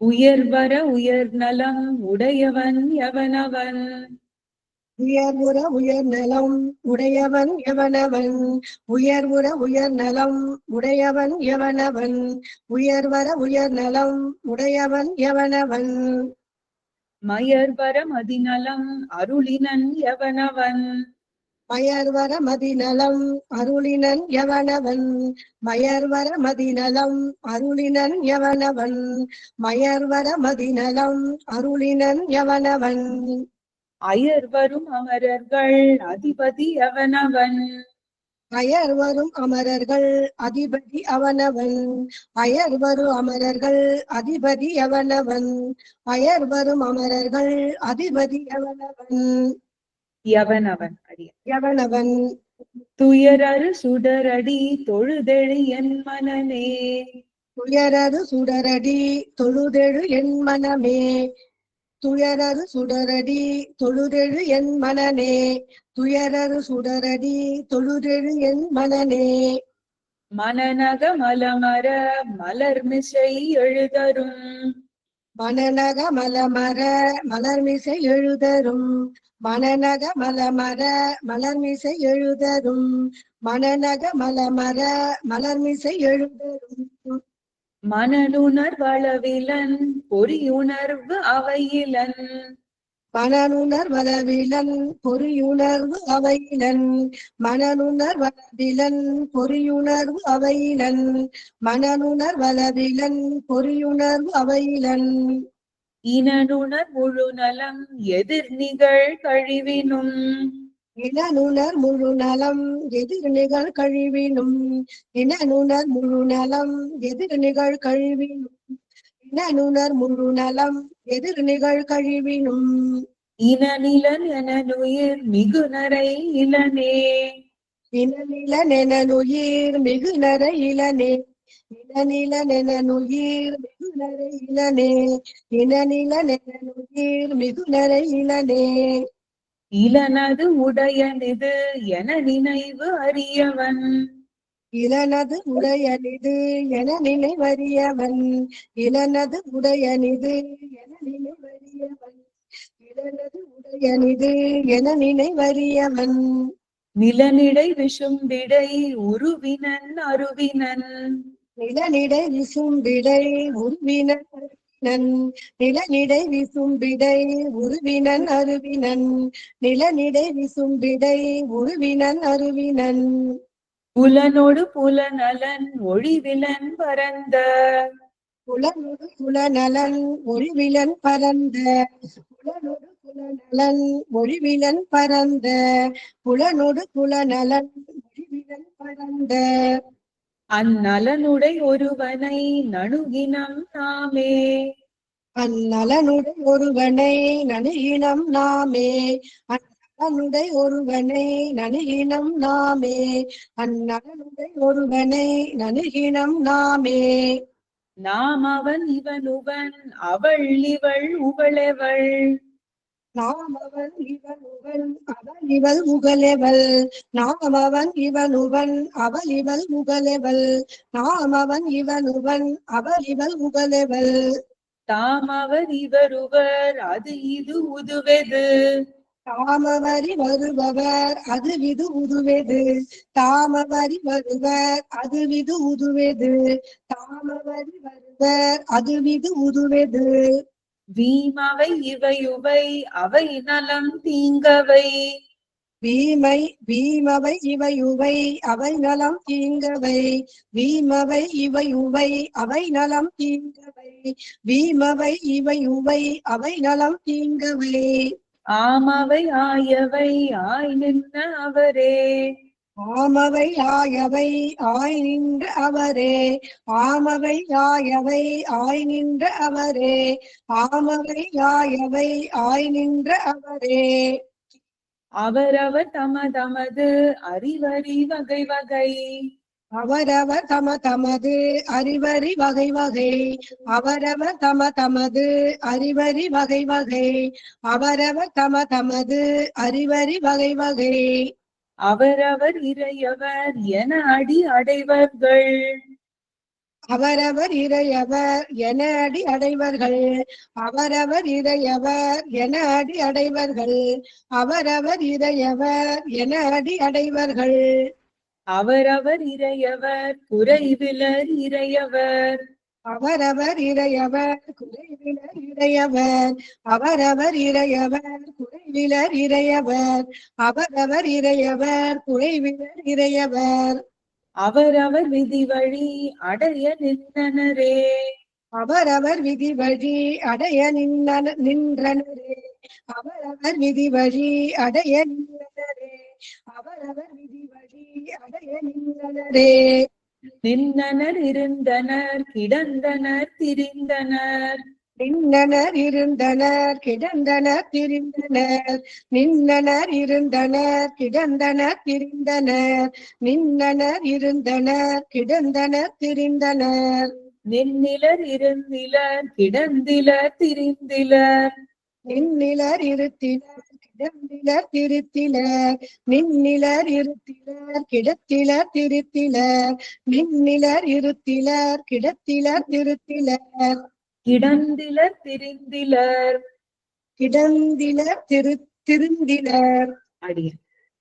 உயர்வர உயர் நலம் உடையவன் எவனவன்? உயர்வுற உயர் நலம் உடையவன் எவனவன்? உயர்வுற உயர் நலம் உடையவன் எவனவன்? உயர்வர உயர் நலம் உடையவன் எவனவன்? மயர்வர மதிநலம் அருளினன் எவனவன்? மயர்வர மதிநலம் அருளினன் எவனவன் மயர்வர மதிநலம் அருளினன் எவனவன் மயர்வர மதிநலம் அருளினன் எவனவன் அயர்வரும் அமரர்கள் அதிபதி எவனவன் அயர் வரும் அமரர்கள் அதிபதி அவனவன் அயர் வரும் அமரர்கள் அதிபதி அவனவன் அயர் வரும் அமரர்கள் அதிபதி அவனவன் எவனவன் அடியேன் எவனவன் துயரறு சுடரடி தொழுதெழு என் மனனே துயரரு சுடரடி தொழுதெழு என் மனமே. துயரரு சுடரடி தொழுதெழு என் மனனே துயரரு சுடரடி தொழுதெழு என் மனனே மனநக மலமர மலர்மிசை எழுதரும். மனநக மலமர மலர்மிசை எழுதரும். மனநக மலமர மலர்மிசை எழுதரும். மனநக மலமர மலர்மிசை எழுதரும். மனனுணர் வளவிலன் பொறியுணர்வு அவையிலன். மனனுணர் வளவிலன் பொறியுணர்வு அவையிலன். மனனுணர் வளவிலன் பொறியுணர்வு அவையிலன். மனனுணர் வளவிலன் பொறியுணர்வு அவையிலன். இனனுணர் முழு நலம் எதிர் நிகழ் கழிவினும். இனநுணர் முழு நலம் எதிர் நிகழ் கழிவினும். இனநுணர் முழு நலம் எதிர் நிகழ் கழிவினும். இனநுணர் முழு நலம் எதிர் நிகழ் கழிவினும். இனநிலன் என நுயிர் மிகுநரை இளனே. இனநில நெனனுயிர் மிகு நர இளனே. இனநில நெனனுயிர் மிகு நர இளனே. இனநில நெனனுயிர் மிகு நர இளனே. இளனது உடையனிது என நினைவு அறியவன். இளனது உடையனிது என நினைவறியவன் இளனது உடையனிது என நினைவறியவன் இளனது உடையனிது என நினைவறியவன் நிலனிடை விஷும்பிடை உருவினன் அருவினன். நிலனிடை விசும்பிடை உருவினன் அருவினன். நிலனிடை விசும்பிடை உருவினன் அருவினன். நிலனிடை விசும்பிடை உருவினன் அருவினன். புலனோடு புலநலன் ஒளிவிலன் பரந்த. புலனொடு புலநலன் ஒளிவிலன் பரந்த. புலனொடு புலநலன் ஒளிவிலன் பரந்த. புலனொடு புலநலன் ஒளிவிலன் பரந்த. அந்நலனுடை ஒருவனை நணுகினம் நாமே. அந்நலனுடை ஒருவனை நணுகினம் நாமே. அந்நலனுடை ஒருவனை நணுகினம் நாமே. அந்நலனுடை ஒருவனை நணுகினம் நாமே. நாம் அவன் இவன் உவன் அவள் இவள் உவளெவள். நாம் அவன் இவன் உவன் அவள் இவள் முகலெவள். நாம் அவன் இவன் உவன் அவள் இவள் முகலெவள். நாம் அவன் இவன் உவன் அவள் இவள் முகலெவள். தாம் அவர் இவருவர் அது இது உதுவெது. தாமவரி வருபவர் அது விது உதுவெது. தாமவரி வருவர் அது விது உதுவெது. தாமவரி வருவர் அது விது உதுவெது. வீமவை இவையுவை அவை நலம் தீங்கவை. வீமை வீமவை இவை உவை அவை நலம் தீங்கவை. வீமவை இவை உவை அவை நலம் தீங்கவை. வீமவை இவை உவை அவை நலம் தீங்கவை. ஆமவை ஆயவை ஆய் நின்ன அவரே. ஆமவை ஆயவை ஆய் நின்ற அவரே. ஆமவை ஆயவை ஆய் நின்ற அவரே. ஆமவை ஆயவை ஆய் நின்ற அவரே. அவரவர் தம தமது அறிவறி வகை வகை. அவரவர் தம தமது அறிவறி வகை வகை. அவரவர் தம தமது அறிவறி வகை வகை. அவரவர் தம தமது அறிவறி வகை வகை. அவரவர் இறையவர் என அடி அடைவர்கள். அவரவர் இறையவர் என அடி அடைவர்கள். அவரவர் இறையவர் என அடி அடைவர்கள். அவரவர் இறையவர் என அடி அடைவர்கள். அவரவர் இறையவர் குறைவிலர் இறையவர். அவரவர் இறையவர் குறைவிலர் இறையவர். அவரவர் இறையவர் குறைவிலர் இறையவர். அவரவர் இறையவர் குறைவிலர் இறையவர். அவரவர் விதி வழி அடைய நின்றனரே. அவரவர் விதி வழி அடைய நின்றன நின்றனரே. அவரவர் விதி வழி அடைய நின்றனரே. அவரவர் விதி வழி அடைய நின்றனரே. நின்றனர் இருந்தனர் கிடந்தனர் திரிந்தனர். நின்றனர் இருந்தனர் கிடந்தனர் திரிந்தனர். நின்றனர் இருந்தனர் கிடந்தனர் திரிந்தனர். நின்றனர் இருந்தனர் கிடந்தனர் திரிந்தனர். நின்னிலர் இருந்திலர் கிடந்திலர் திரிந்திலர். நின்னிலர் இருத்திலர் கிடந்திலர் திருத்திலர் நின்னிலர் இருத்திலர் கிடத்திலர் திருத்திலர் நின்னிலர் இருத்திலர் கிடத்திலர் திருத்திலர். கிடந்திலர் திரிந்திலர். கிடந்திலர் திரு திருந்திலர். அடிய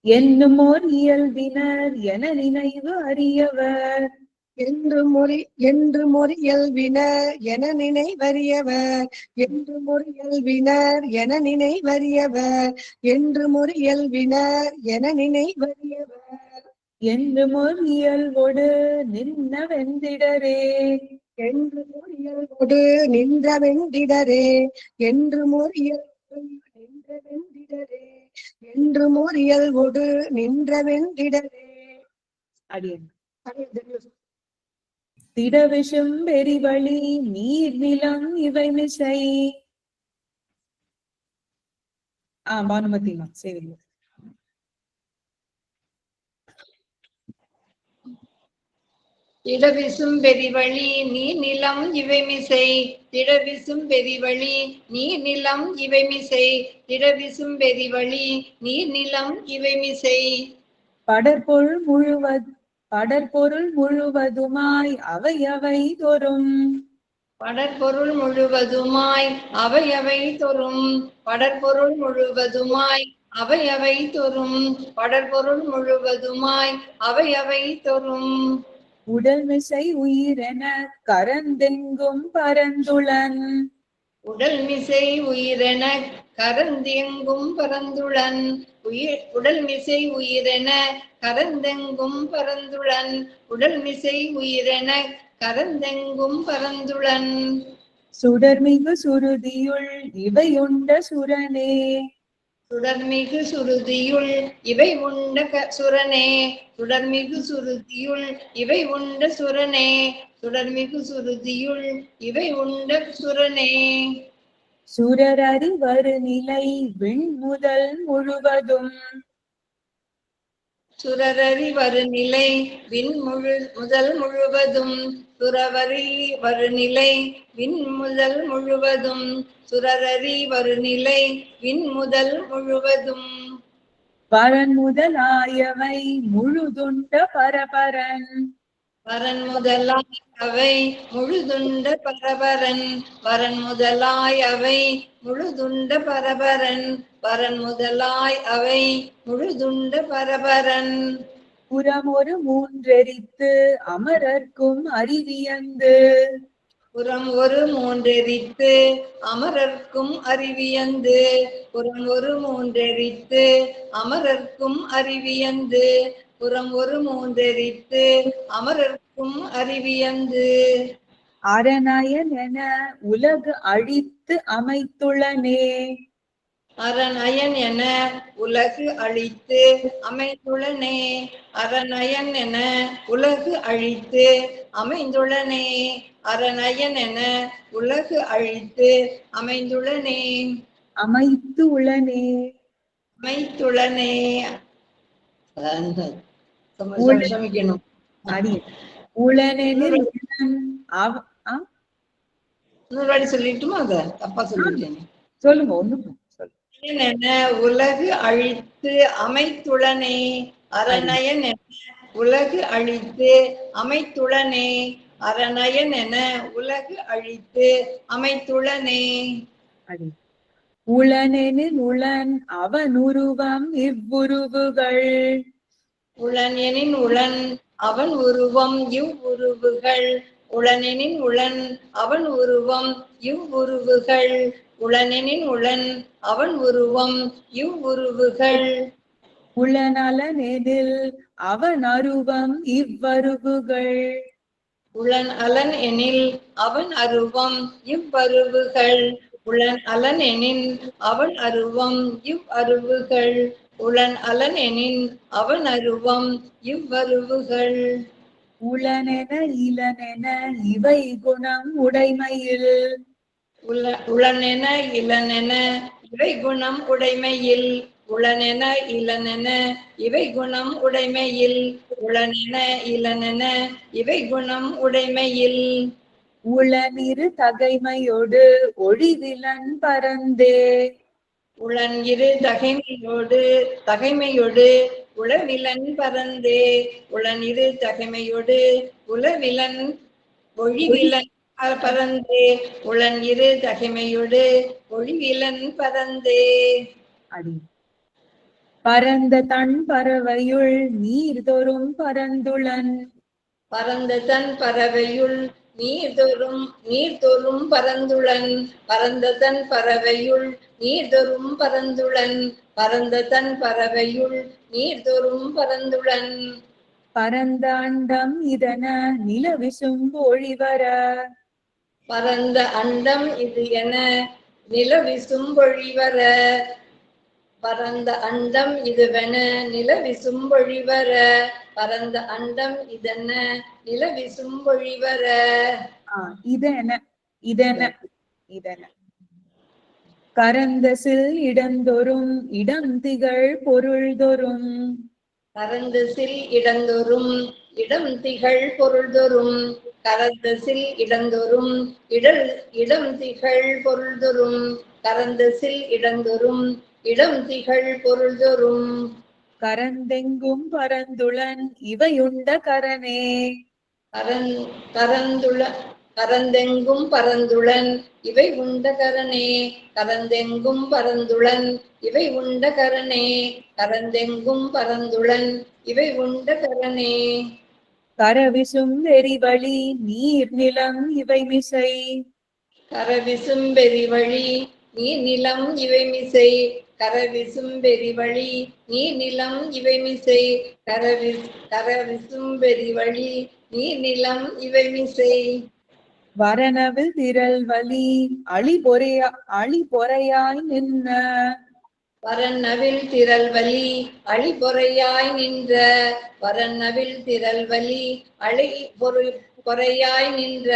என்னுமோர் இயல்பினர் என நினைவு அறியவர். என்று மொழி என்று மொழியல்வினர் என நினைவறியவர். என்று மொழியல்வினர் என நினைவறியவர். என்று மொழியல்வினர் என நினைவறியவர். என்னுமோர் இயல்பொடு நின்ன வெந்திடரே என்று மொழியல்கொடு நின்ற வெண்டிடரே என்று மொழியல் நின்ற வெண்டிடரே என்று மொழியல்கொடு நின்ற வெண்டிடரே அடியன் தெரியும். திடவிஷம் பெரிவழி நீர் நிலம் இவை மிசை. ஆ பானுமதிமா சரிங்க திடவிசும் பெரிவழி நீ நிலம் இவைமிசை திடவிசும் பெரிவழி நீ நிலம் இவைமிசை திடவிசும் பெரிவழி நீ நிலம் இவைமிசை படற்பொருள் முழுவத் படற்பொருள் முழுவதுமாய் அவை அவை தோறும். படற்பொருள் முழுவதுமாய் அவை அவை தொறும். படற்பொருள் முழுவதுமாய் அவை அவை தொறும். படற்பொருள் முழுவதுமாய் அவை அவை தொறும். உடல் மிசை உயிரென கரந்தெங்கும் பரந்துளன் உடல் மிசை உயிரென கரந்தெங்கும் பரந்துளன் உயிர் உடல் மிசை உயிரென கரந்தெங்கும் பரந்துளன் உடல் மிசை உயிரென கரந்தெங்கும் பரந்துளன் சுடர்மிகு சுருதியுள் இவையுண்ட சுரனே. சுடர்மிகு சுருதியுள் இவை உண்ட சுரனே. சுடர்மிகு சுருதியுள் இவை உண்ட சுரனே. சுடர்மிகு சுருதியுள் இவை உண்ட சுரனே. சுரரறி வருநிலை விண்முதல் முழுவதும் சுரரறி வருநிலை விண் முழு முதல் முழுவதும் சுரவரி வருநிலை விண் முதல் முழுவதும் சுரரறி வருநிலை விண் முதல் முழுவதும். பரன் முதலாயவை முழுதுண்ட பரபரன். வரன் முதலாய் அவை முழுதுண்ட பரபரன். வரன் முதலாய் அவை முழுதுண்ட பரபரன். வரன் முதலாய் அவை முழுதுண்ட பரபரன். புறமொரு மூன்றெரித்து அமரர்க்கும் அறிவியந்து. புறம் ஒரு மூன்றெரித்து அமரர்க்கும் அறிவியந்து. புறம் ஒரு மூன்றெரித்து அமரர்க்கும் அறிவியந்து. புறம் ஒரு மூன்றெரித்து அமரர்க்கும் அறிவியந்து அரணயன் என உலகு அழித்து அமைத்துளனே அரணயன் என உலகு அழித்து அமைந்துள்ளனே. அரணயன் என உலகு அழித்து அமைந்துள்ளனே. அரணயன் என உலகு அழித்து அமைந்துள்ளனே. அமைத்து உளனே அமைத்துள்ளனே உளனெனில் சொல்லிட்டுமா அத? தப்பா சொல்லிட்டேன். சொல்லுங்க ஒண்ணும் உலகு அழித்து அமைத்துளனே. அரணயன் என உலகு அழித்து அமைத்துளனே. அரணயன் என உலகு அழித்து அமைத்துளனே. உளனெனில் உளன் அவன் உருவம் இவ்வுருவுகள். உளன் எனின் உளன் அவன் உருவம் இவ் உருவுகள். உளனெனின் உளன் அவன் உருவம் இவ் உருவுகள். உளனெனின் உளன் அவன் உருவம் இவ் உருவுகள். உளநலனெனில் அவன் அருவம் இவ்வருவுகள் உளன் அலன் எனில் அவன் அருவம் இவ்வருவுகள் உளன் அலன் எனின் அவன் அருவம் இவ் அருவுகள். உளன் அலன் எனின் அவன் அருவம் இவ்வருவுகள். உளனென இளனென இவை குணம் உடைமையில். உள உளனென இளனென இவை குணம் உடைமையில். உளனென இளனென இவை குணம் உடைமையில். உளனென இளனென இவை குணம் உடைமையில். உளனிரு தகைமையோடு ஒழிவிலன் பரந்தே. உளன் இரு தகைமையோடு தகைமையோடு உளவிலன் பரந்தே. உளன் இரு தகைமையோடு உளவிலன் ஒழிவிலன் ப- பரந்தே. உளன் இரு தகைமையோடு ஒழிவிலன் பரந்தே. அடி. பரந்த தன் பறவையுள் நீர்தொறும் பரந்துளன். பரந்த தன் பறவையுள் நீர்தொறும் நீர்தொறும் பரந்துளன். பரந்த தன் பறவையுள் நீர்தொறும் பரந்துளன் பரந்த தன் பறவையுள் நீர்தொறும் பரந்துளன். பரந்த அண்டம் இதன நிலவிசும் ஒழிவர பரந்த அண்டம் இது என நிலவிசும் பொழிவர. பரந்த அண்டம் இதுவென நிலவிசும் பொழிவர. பரந்த அண்டம் இதென நிலவிசும் பொழிவர. இதென இதென இதென. கரந்த சில் இடந்தொறும் இடம் திகழ் பொருள்தொறும் கரந்த சில் இடந்தொறும் இடம் திகழ் பொருள்தொறும் கரந்த சில் இடந்தொறும் இடல் இடம் திகழ் பொருள்தொறும் கரந்த சில் இடந்தொறும் இடம் திகழ் பொருள்தொறும் கரந்தெங்கும் பரந்துளன் இவையுண்ட கரனே. கரந் கரந்துள கரந்தெங்கும் பரந்துளன் இவை உண்ட கரனே கரந்தெங்கும் பரந்துளன் இவை உண்ட கரனே கரந்தெங்கும் பரந்துளன் இவை உண்ட கரனே கரவிசும் வெறிவழி நீர் நிலம் இவை மிசை. கரவிசும் பெரிவழி நீ நிலம் இவை மிசை. கரவிசும் பெரிவழி நீ நிலம் இவை மிசை. கரவி கரவிசும் பெரிவழி நீ நிலம் இவை மிசை. வரனவில் திரள் வலி அழி பொறையா அழி பொறையாய் நின்ன வரநவில் திரள்வலி அழிபொறையாய் நின்ற. வரநவில் திரள்வலி அழி பொறு பொறையாய் நின்ற.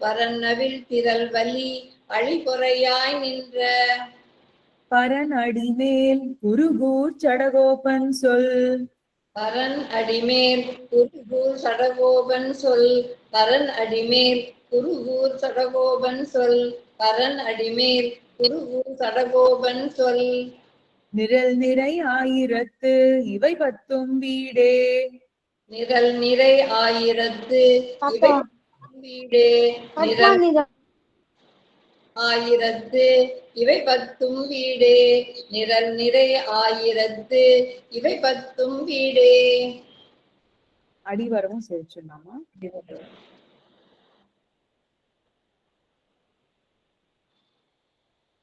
வரநவில் திரள்வலி அழிபொறையாய் நின்ற. பரன் அடிமேல் குருகூர் சடகோபன் சொல். பரன் அடிமேல் குருகூர் சடகோபன் சொல். பரன் அடிமேல் குருகூர் சடகோபன் சொல். பரன் அடிமேல் குருகூர் சடகோபன் சொல். நிரல் நிறை ஆயிரத்து இவை பத்தும் வீடே. நிரல் நிறை ஆயிரத்து இவை வீடே. நிரல் ஆயிரத்து இவை பத்தும் வீடே. நிரல் நிறை ஆயிரத்து இவை பத்தும் வீடே. அடிவரவும் சேர்ச்சுனாமா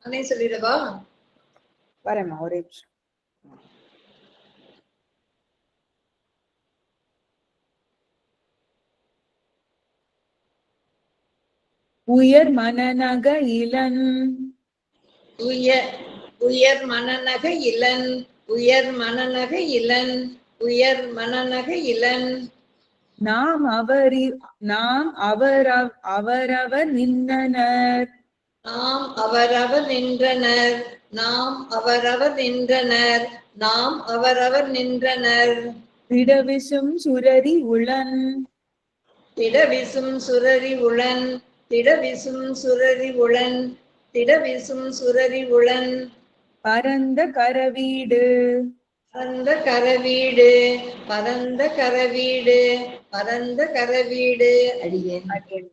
அண்ணே சொல்லிடவா? வரேம்மா ஒரே நிமிஷம். உயர் மனநக இளன். உயர் உயர் மனநக இளன் உயர் மனநக இளன் உயர் மனநக இளன். நாம் அவரி நாம் அவர் அவரவர் நின்றனர் நாம் அவரவர் நின்றனர். நாம் அவரவர் நின்றனர். நாம் அவரவர் நின்றனர். திடவிசும் சுரரி உளன். திடவிசும் சுரரி உளன். திடவிசும் சுரரி உளன். திடவிசும் சுரரி உளன். பரந்த கரவீடு. பரந்த கரவீடு. பரந்த கரவீடு. பரந்த கரவீடு. அடியேன். அடியேன்.